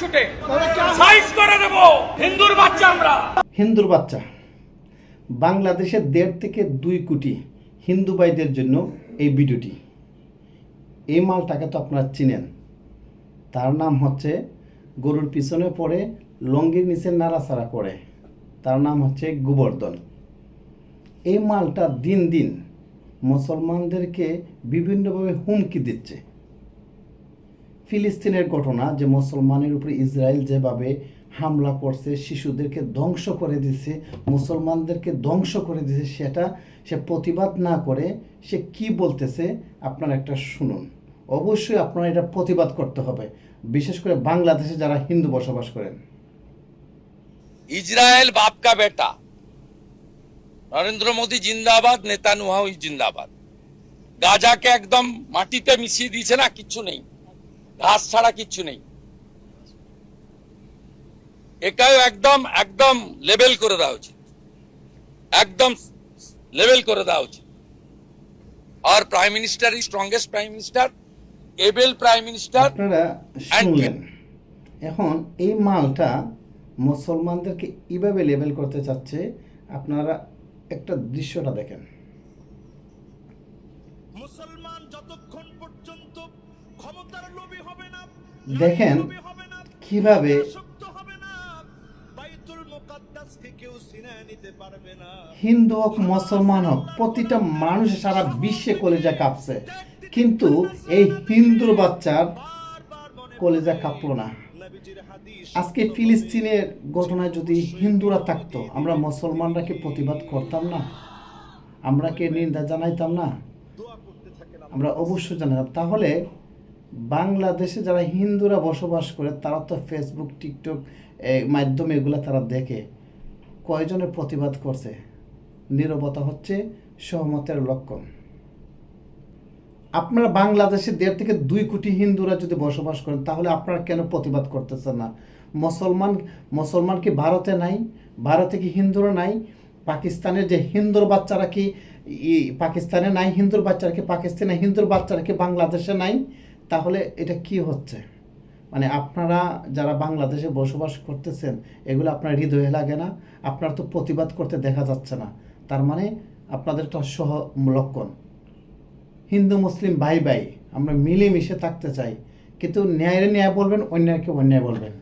শুটে size করে দেব হিন্দুর বাচ্চা আমরা। হিন্দুর বাচ্চা। বাংলাদেশের দেড় থেকে দুই কোটি হিন্দু ভাইদের জন্য এই ভিডিওটি। এই মালটাকে তো আপনারা চিনেন। তার নাম হচ্ছে, গরুর পিছনে পড়ে, লঙ্গির নিচে নাড়াচাড়া করে। তার নাম হচ্ছে গোবর্ধন। এই মালটা দিন দিন মুসলমানদেরকে বিভিন্নভাবে হুমকি দিচ্ছে। ফিলিস্তিনের ঘটনা যে মুসলমানের উপরে ইসরায়েল যেভাবে হামলা করছে, শিশুদেরকে ধ্বংস করে দিছে, মুসলমানদেরকে ধ্বংস করে দিছে, সেটা সে প্রতিবাদ না করে সে কি বলতেছে আপনারা একটা শুনুন। অবশ্যই আপনারা এটা প্রতিবাদ করতে হবে, বিশেষ করে বাংলাদেশে যারা হিন্দু বসবাস করেন। ইসরায়েল বাপ কা বেটা। নরেন্দ্র মোদী জিন্দাবাদ নেতানুহাউ জিন্দাবাদ। গাজাকে একদম মাটিতে মিশিয়ে দিয়েছে না কিচ্ছু নেই। ঘাস ছাড়া কিচ্ছু নেই। এটাও একদম একদম লেভেল করে দেওয়া উচিত। একদম লেভেল করে দেওয়া উচিত। আর prime minister is strongest prime minister able prime minister শুনলেন। এখন এই মালটা মুসলমানদেরকে এইভাবে লেবেল করতে চাচ্ছে আপনারা একটা দৃশ্যটা দেখেন। মুসলমান যতক্ষণ পর্যন্ত দেখেন কীভাবে হিন্দু হোক মুসলমান হোক প্রতিটা মানুষ সারা বিশ্বে কলেজা কাঁপছে। কিন্তু এই হিন্দুর বাচ্চার কলেজা কাঁপলো না। আজকে ফিলিস্তিনের ঘটনায় যদি হিন্দুরা থাকতো আমরা মুসলমানরা কি প্রতিবাদ করতাম না? আমরা কি নিন্দা জানাইতাম না? আমরা অবশ্যই জানাতাম। তাহলে বাংলাদেশে যারা হিন্দুরা বসবাস করে, তারা তো ফেসবুক টিকটক মাধ্যমে এগুলো তারা দেখে। কয়জনের প্রতিবাদ করছে? নীরবতা হচ্ছে সহমতের লক্ষণ। আপনারা বাংলাদেশে দেড় থেকে দুই কোটি হিন্দুরা যদি বসবাস করেন, তাহলে আপনারা কেন প্রতিবাদ করতেছেন না? মুসলমান মুসলমান কি ভারতে নাই? ভারতে কি হিন্দুরা নাই? পাকিস্তানের যে হিন্দুর বাচ্চারা কি পাকিস্তানে নাই হিন্দুর বাচ্চারা কি পাকিস্তানে হিন্দুর বাচ্চারা কি বাংলাদেশে নাই? তাহলে এটা কি হচ্ছে? মানে আপনারা যারা বাংলাদেশে বসবাস করতেছেন, এগুলো আপনার হৃদয়ে লাগে না, আপনার তো প্রতিবাদ করতে দেখা যাচ্ছে না। তার মানে আপনাদের একটা সহ লক্ষণ। হিন্দু, মুসলিম ভাই ভাই আমরা মিলেমিশে থাকতে চাই, কিন্তু ন্যায়ের ন্যায় বলবেন অন্যায়কে অন্যায় বলবেন।